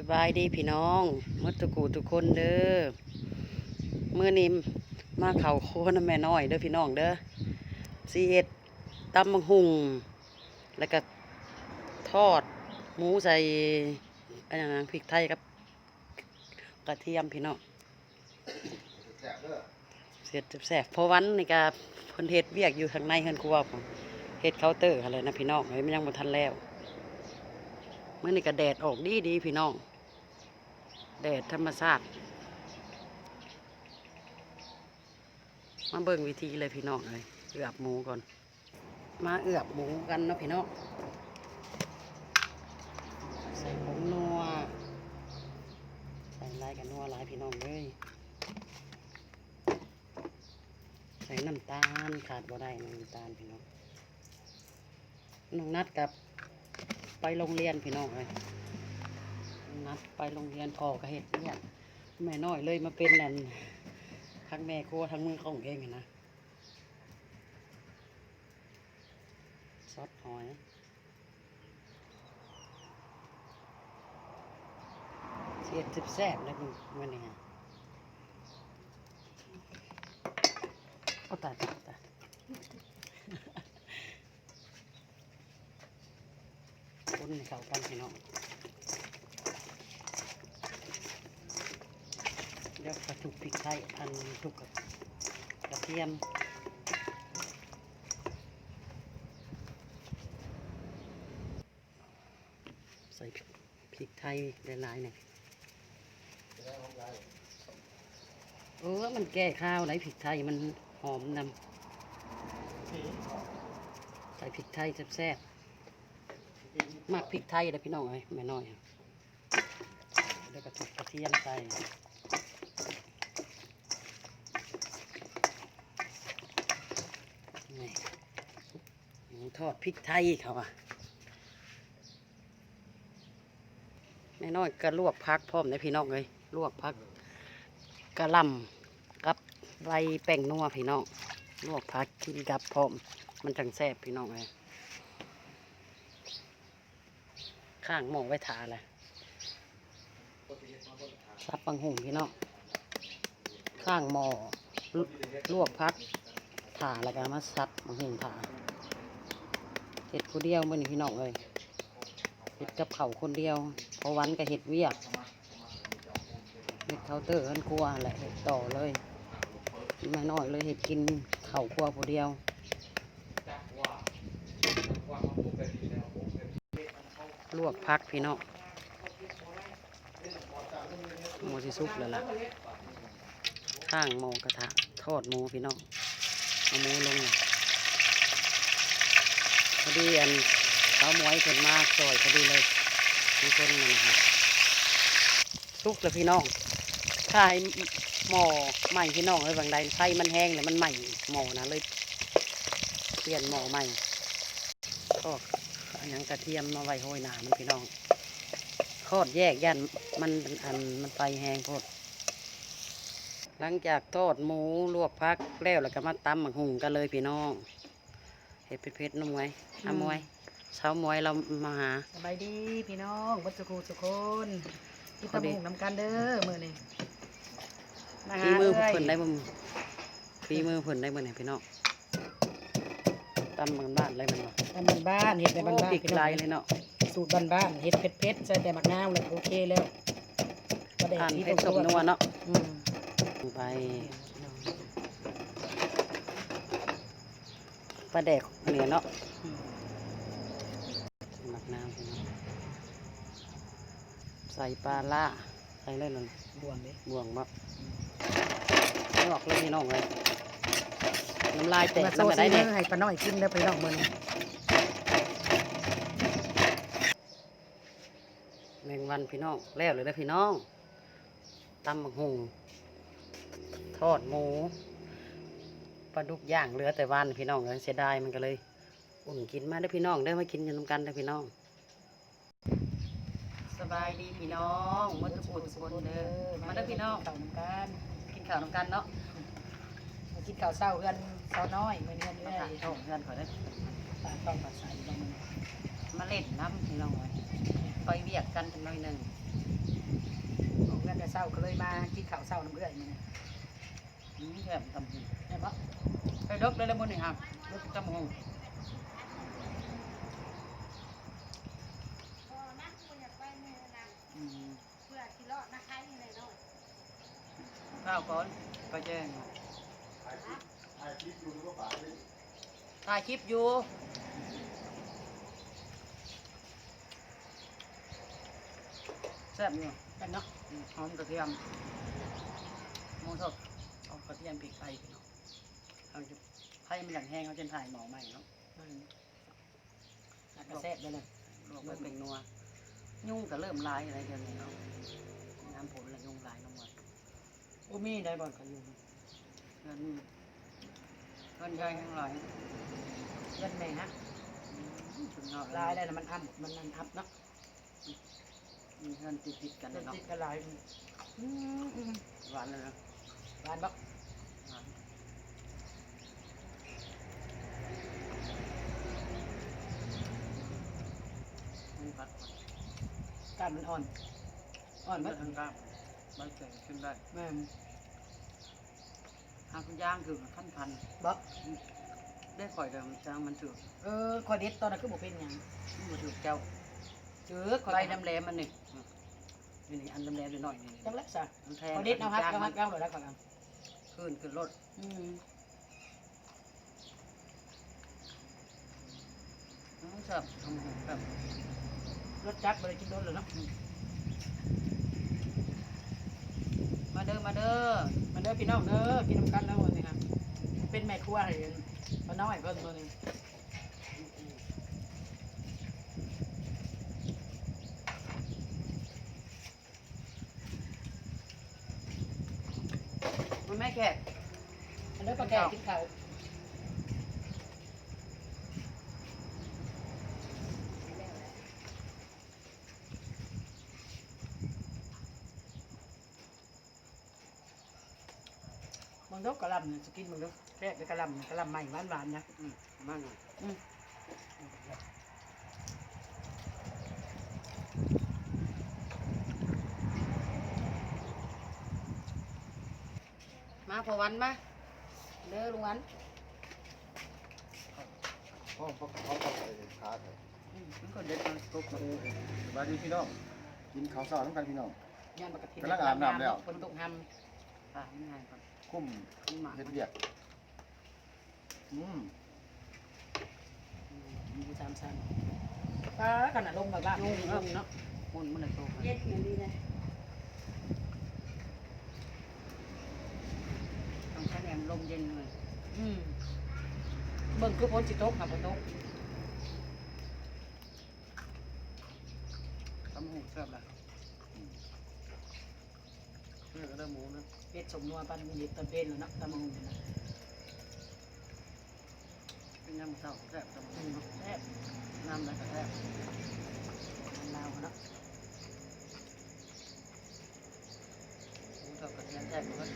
สบายดีพี่น้องมดตุกูทุกคนเด้อมื้อนี้มาเข่าโคนำแม่น้อยเด้อพี่น้องเด้อสีเฮ็ดตำบักหุ่งแล้วก็ทอดหมูใส่อันนั้นพริกไทยกับกระเทียมพี่น้องเสร็จแซ่บเพราะวันในก็เพิ่นเฮ็ดเวียกอยู่ข้างในเฮือนครัวผมเฮ็ดเคาน์เตอร์อะไรนะพี่น้องเฮ้ยมันยังบ่ทันแล้ว มื่อนี่ก็แดดออกดีดีพี่น้อง แดดธรรมชาติมาเบิ่งวิธีเลยพี่น้องเลยเอือบหมูก่อน มาเอือบหมูกันเนาะพี่น้องใส่ผงนัวใส่ลายกันนัวลายพี่น้องเลยใส่น้ำตาลขาดบ่ได้น้ำตาลพี่น้องน้องนัดกับ ไปโรงเรียนพี่น้องเลยนัดไปโรงเรียนพ่อก็เห็ดเนี่ยแม่น้อยเลยมาเป็นนั่นทั้งแม่ครัวทั้งมือของเองนะซอสหอยเสียดสิบแซ่บเลยมันนี่ฮะเอาตายตายตาย คนเข้ากันพี่น้องเดี๋ยวกระทุกพริกไทยอันทุกกับกระเทียมใส่พริกไทยหลายๆเนี่ยเออมันแก้ข้าวไหนพริกไทยมันหอมนำใส่พริกไทยแซ่บๆ มากพริกไทยเลยพี่น้องเอ้ยแม่น้อยอะแล้วก็ถูกกระเทียมใส่นี่หมูทอดพริกไทยเขาอะแม่น้อยก็ลวกพักพร้อมเลยพี่น้องเลยลวกพักกระลำกับใบแป้งนัวพี่น้องลวกพักกินกับพร้อม มันจังแซ่บพี่น้องเลย ข้างมองไว้ทาแหละซับปังหุ่งพี่น้องข้างหมอลลวกพักถาแล้วก็มาซับปังหุ่งถาเห็ดผู้เดียวมื่อนี้พี่น้องเลยเห็ดกับเขาคนเดียวเพอวันก็เห็ดเวียกเห็ดเคาน์เตอร์กันครัวแหละเห็ดต่อเลยไม่น้อยเลยเห็ดกินเข่าครัวผู้เดียว ลวกพักพี่น้องหมูสิสุกแล้วล่ะข้างหมูกระทะทอดหมูพี่น้องเอาหมูลงเลยพอดีอันเขาหมวยคนมากซอยพอดีเลยมีคนนั่นะครับสุกแล้วพี่น้องถ้าให้หม้อใหม่พี่น้องเลยบางใดไฟมันแห้งเลยมันใหม่หม้อนะเลย เปลี่ยนหม้อใหม่ก็อัน ยังกระเทียมมาไว้โหยหนามันพี่น้องทอดแยกยันมันอันมันไฟแห้งโพดหลังจากทอดหมูลวกพักแล้วแล้วก็มาตำหมักหุงกันเลยพี่น้องเห็ดเผ็ดๆน้ำมวยอามวยเช้ามวยเรามาหาสบายดีพี่น้องวัดสุขูสุคนที่พอตะดีมุงน้ำกันเด้อมื้อนี้าหาฝีมือเอ้ยเพิ่นได้บ่มฝีมือเพิ่นได้บ่เนี่ยพี่น้อง ตำมันบ้านเลยมันบ่ทำบ้านบ้านๆเฮ็ดแต่บ้านโอ้บ้านปีกลายเลยเนาะสูตรบ้านบ้านๆเฮ็ดเผ็ดเผ็ดๆใส่แต่มะนาวเลยโอเคแล้วบ่ได้ทานที่เผ็ดสมนัวเนาะอืมลงไปปลาแดกเหนือเนาะอืมหมักน้ำพี่น้องใส่ปลาล่าใส่เลยเลยบวมเด้บ่วงบ่ไม่ออกเลยพี่น้องเลย น้ำลายแตกมาโซน้ำอะไรซีเนี่ยให้ป้าน้อยกินเด้อพี่น้องมื้อนี้แมงวันพี่น้องแล้วเลยนะพี่น้องตำบักหุงทอดหมูปลาดุกย่างเหลือแต่วันพี่น้องเลยเสียดายมันก็เลย อุ่นกินมาได้อพี่น้องได้อมากินกันนำกันได้อพี่น้อง สบายดีพี่น้องมัทุกคนทุกคนเด้อมาเด้อพี่น้องข้าวน้ำกันกินข้าวนำกันเนาะ มากินข้าวเช้าเฮือนเช้าน้อยมื้อนเฮือนมาเอ้ถ่ายยท้องเพื่อนขอได้อปาต้องปากใส่บ่มื้อนี้มาเล่นน้ำพี่น้องเลยไปเวียกกันจังหน่อยหนึ่งออกเงินแต่เช้าก็เลยมากินข้าวเช้าน้ำเอื้อยนี่นะอืมแซ่บตำหูแม่นบ่ไปดกได้แล้วบ่นี่ครับดกตำหูอืมข้าวก่อนก็แจ้ง ถ่ายคลิปอยู่แซ่บอยู่กันเนาะอืมหอมกระเทียมหมูสดเอากระเทียมพริกไทยพี่น้องเอาจะไผ่มันอย่างแห้งเขาจะถ่ายหมอใหม่เนาะอืมแล้วก็แซ่บเลยเลยลวกไปเป็นนัว ยุ่งก็เริ่มลายอะไรกันเนาะน้ำผลและยุ่งลายลงมาโอ้มีได้บ่กันอยู่ เงินเงินใหญ่ทั้งหลายเงินแม่ฮะอืมถึงเนาะลายได้น่ะมันอ้ํมันนั่นอัพเนาะมีเงินติดติดๆกันเงินเนาะติดกันหลายอืมอืมหวานเลยนะหวานบ่หวานมีผัดก่อนกล้ามมันอ่อน อ่อนไม่บ่ทั้งกล้ามใบเกิดขึ้นได้ แม่น หาคุณย่างคือขั้นพันบ่ได้ข่อยแต่มันจางมันถือเออคอยเด็ดตอนนั้นคือบ่เป็นหยังมันถือแก้วเจอคอยใบไปดำแหลมมันนี่อืมนี่นี่อันดำแหลมนิดหน่อยนี่จังแล้วซะมันแทงคอยเด็ดเอาฮักจงเอาฮัมักนเอาแล้วก่อนเอาขึ้นขึ้นรถอืมน้องเสิร์ฟทำแบบรสจัดบ่ได้กินโดนเลยเนาะ มา เด้อมาเด้อมาเด้อพี่น้องเด้อกินน้ำกันแล้ววันนี้ครับเป็นแม่ครัวให้ป้าน้อยเพิ่นตัวนี้มันไม่แขกอันเด้อปลาแก่กินข้าว มึงดกกะลำเนี่ยจะกินมึงดกแค่กระลำกระลำใหม่หวานๆนะอืมมากหน่อยอืมมาพอวันมาเด้อลุงวันพ่อพ่อเขาก็ไปค้าเลยอืมมันก็เด็ดมันตกมาสวัสดีพี่น้อง กินข้าวเช้าน้ำกันพี่น้องย่านปกติกำลังอาบน้ำแล้ว คนตกหอ่าไม่ง่ายก่อน คุ้มขึ้นมาเฮ็ดเวียกอืมำมีสามชั้นป้าขนาดลงแบบว่าลงเนาะเนาะมุนมันเลยโตมาเย็ดอย่างนี้เลยต้องใช้แหนมลมเย็นเลยอืมเบิ่งคือพ้นสิตกค่ะพ้นตกตำหูเสิร์ฟละอืม เนี่ยก็ได้หมูนะเป็ดสมนัวปันมีเด็ดตะเป็นแล้วเนาะตะมังหุ่นนะเป็นน้ำเต้าแซ่บตำอืหูมแซ่บน้ำอะไรก็แซ่บมันลาวเนาะหมูเต้ากระเทียมแซ่บเลย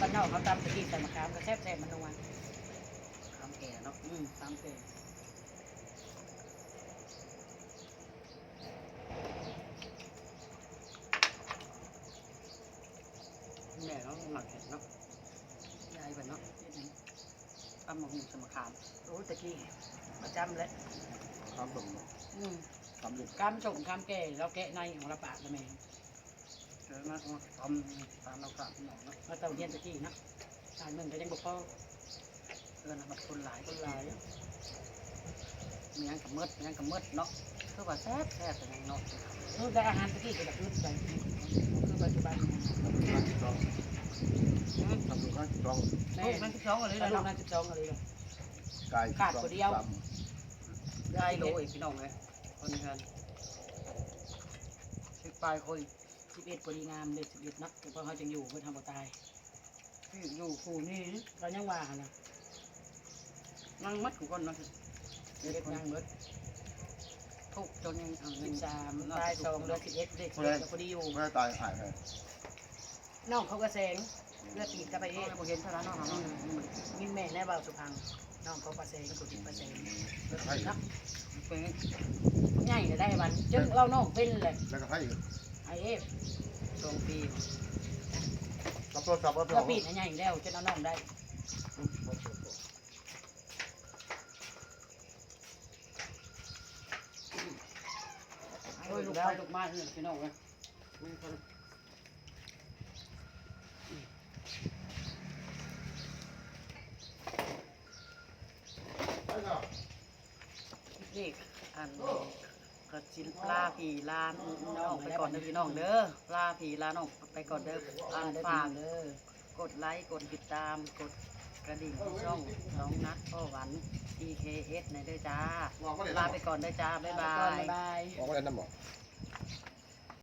บ้านนอกเขาตำตะกี้ใส่มะขามก็แซ่บแซ่บมันนัวข้ามแก่เนาะอืมตำเป็นแม่เนาะหมักเห็ดเนาะยายเป็นเนาะเฮ็ดหยังตำมะฮุงสมะขามโอ้ตะกี้ประจำเลยข้ามตรงอืมข้ามลึกกำชมกำแก่เราแกะในของเราปากแล้วแม่เจอมาตำตามเรากลับหน่อยเนาะเราเต่าเฮียนตะกี้เนาะตายมึงก็ยังบอกพ่อ เพื่อนมาคนหลายคนหลายมียังกับมืดมียังกับมืดเนาะคือว่าแซ่บแซ่บแต่ยังเนาะเออแต่อาหารตะกี้ก็แบบอึดไปคือปัจจุบันเนี่ยข้ามที่สองทำดูข้ามที่สองมันที่สองอะไรล้แล้ววลูกเนาะนั่นสิบสองอะไรเลยกายขาดคนเดียวได้โลอีกพี่น้องเลยคนกันสิบปลายคนสิบเอ็ดพอดีงามเลยสิบเอ็ดนาะแต่พอเขาจะอยู่เพื่อทำบ่ตายอยู่คู่นี่เรายังว่านะ นั่งมัดทุกคนเนาะเด็กยังเบิดทุกจนยังเอาสิเงินบสามตายสองเหลือสิบเอ็ดเด็กสิบเอ็ดพอดีอยู่ไม่ได้ตายหายไปน้องเขาก็แสงเลือดตีดกันไปเองบ่เห็นเท่านั้นเนาะเนาะมินแม่แน่บ่าวสุพังน้องเขาปลาเซงกูกินปลาเซงไผ่เนาะเป็นใหญ่เลยได้วันจึงเราน้องเป็นเลยแล้วก็ไผ่อยู่ไอเอฟสองปีรับโทรศัพท์รับเราปีนใหญ่แล้วจนเอาน้องได้ ยลูกไปลูกมาเนี่ยพี่น้องเลยมีคนนี่อันก็จิลาผีลาน้องไปก่อนเด้อพี่น้องเด้อลาผีลาน้องไปก่อนเด้ออันฝากเด้อกดไลค์กดติดตามกดกระดิ่งช่องน้องนัดพ่อหวัน EKS ในเด้อจ้าลาไปก่อนเด้อจ้า บ๊ายบาก่อนยบ๊ายบาย บอกว่าอะไรนั่นบอกบ